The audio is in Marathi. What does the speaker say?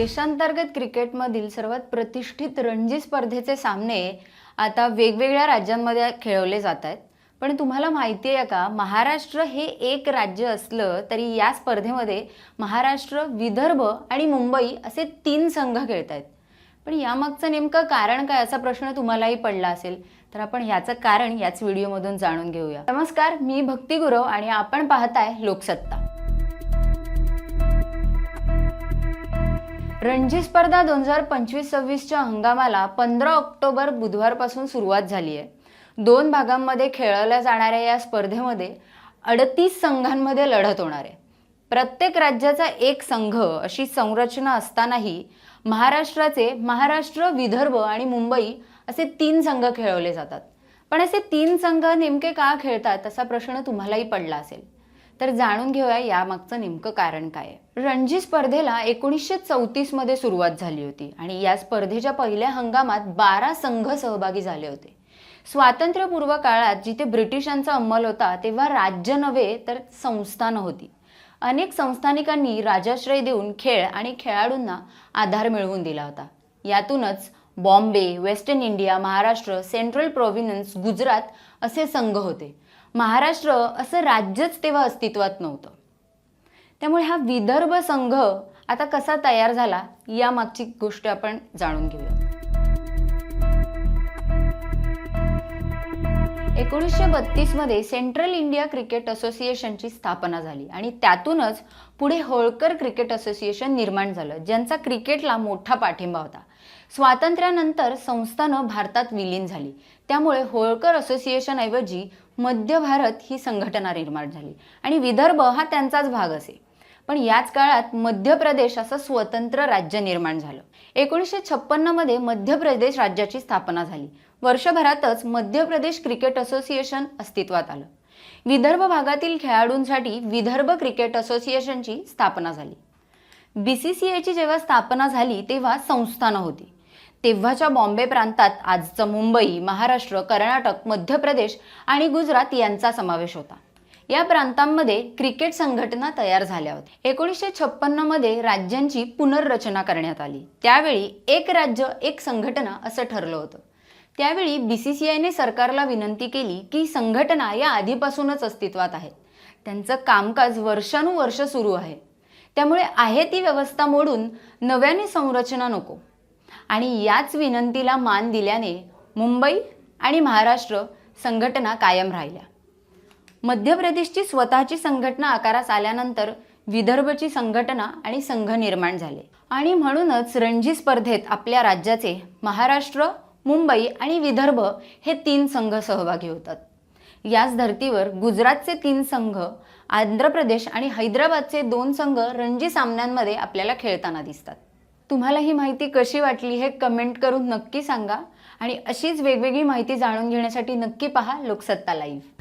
देशांतर्गत क्रिकेटमधील सर्वात प्रतिष्ठित रणजी स्पर्धेचे सामने आता वेगवेगळ्या राज्यांमध्ये खेळवले जात आहेत. पण तुम्हाला माहिती आहे का महाराष्ट्र हे एक राज्य असलं तरी या स्पर्धेमध्ये महाराष्ट्र विदर्भ आणि मुंबई असे तीन संघ खेळत आहेत. पण यामागचं नेमकं कारण काय असा प्रश्न तुम्हालाही पडला असेल तर आपण ह्याचं कारण याच व्हिडिओमधून जाणून घेऊया. नमस्कार मी भक्ती गुरव आणि आपण पाहताय लोकसत्ता. रणजी स्पर्धा दोन हजार पंचवीस सव्वीसच्या हंगामाला पंधरा ऑक्टोबर बुधवारपासून सुरुवात झाली आहे. दोन भागांमध्ये खेळवल्या जाणाऱ्या या स्पर्धेमध्ये अडतीस संघांमध्ये लढत होणार आहे. प्रत्येक राज्याचा एक संघ अशी संरचना असतानाही महाराष्ट्राचे महाराष्ट्र विदर्भ आणि मुंबई असे तीन संघ खेळवले जातात. पण असे तीन संघ नेमके का खेळतात असा प्रश्न तुम्हालाही पडला असेल. तर जाणून घेऊया यामागचं नेमकं कारण काय आहे. रणजी स्पर्धेला एकोणीसशे चौतीसमध्ये सुरुवात झाली होती आणि या स्पर्धेच्या पहिल्या हंगामात बारा संघ सहभागी झाले होते. स्वातंत्र्यपूर्व काळात जिथे ब्रिटिशांचा अंमल होता तेव्हा राज्य नव्हे तर संस्थान होती अनेक संस्थानिकांनी राजाश्रय देऊन खेळ आणि खेळाडूंना आधार मिळवून दिला होता. यातूनच Bombay Western India Maharashtra Central Provinces Gujarat असे संघ होते. महाराष्ट्र असं राज्यच तेव्हा अस्तित्वात नव्हतं. त्यामुळे हा विदर्भ संघ आता कसा तयार झाला यामागची गोष्ट आपण जाणून घेऊया. एकोणीसशे बत्तीसमध्ये सेंट्रल इंडिया क्रिकेट असोसिएशनची स्थापना झाली आणि त्यातूनच पुढे होळकर क्रिकेट असोसिएशन निर्माण झालं ज्यांचा क्रिकेटला मोठा पाठिंबा होता. स्वातंत्र्यानंतर संस्थानं भारतात विलीन झाली. त्यामुळे होळकर असोसिएशन ऐवजी मध्य भारत ही संघटना निर्माण झाली. आणि विदर्भ हा त्यांचाच भाग असे. पण याच काळात मध्य प्रदेश असं स्वतंत्र राज्य निर्माण झालं. एकोणीसशे छप्पन्नमध्ये मध्य प्रदेश राज्याची स्थापना झाली. वर्षभरातच मध्य प्रदेश क्रिकेट असोसिएशन अस्तित्वात आलं. विदर्भ भागातील खेळाडूंसाठी विदर्भ क्रिकेट असोसिएशनची स्थापना झाली. बी सी सी आयची जेव्हा स्थापना झाली तेव्हा संस्थानं होती. तेव्हाच्या बॉम्बे प्रांतात आजचं मुंबई महाराष्ट्र कर्नाटक मध्य प्रदेश आणि गुजरात यांचा समावेश होता. या प्रांतांमध्ये क्रिकेट संघटना तयार झाल्या होत्या. एकोणीसशे छप्पन्नमध्ये राज्यांची पुनर्रचना करण्यात आली. त्यावेळी एक राज्य एक संघटना असं ठरलं होतं. त्यावेळी बी सी सी आयने सरकारला विनंती केली की संघटना या आधीपासूनच अस्तित्वात आहेत. त्यांचं कामकाज वर्षानुवर्ष सुरू आहे. त्यामुळे आहे ती व्यवस्था मोडून नव्याने संरचना नको. आणि याच विनंतीला मान दिल्याने मुंबई आणि महाराष्ट्र संघटना कायम राहिल्या. मध्य प्रदेशची स्वतःची संघटना आकारास आल्यानंतर विदर्भची संघटना आणि संघ निर्माण झाले. आणि म्हणूनच रणजी स्पर्धेत आपल्या राज्याचे महाराष्ट्र मुंबई आणि विदर्भ हे तीन संघ सहभागी होतात. याच धर्तीवर गुजरातचे तीन संघ आंध्र प्रदेश आणि हैदराबादचे दोन संघ रणजी सामन्यांमध्ये आपल्याला खेळताना दिसतात. तुम्हाला ही माहिती कशी वाटली हे कमेंट करून नक्की सांगा आणि अशीच वेगवेगळी माहिती जाणून घेण्यासाठी नक्की पहा लोकसत्ता लाईव्ह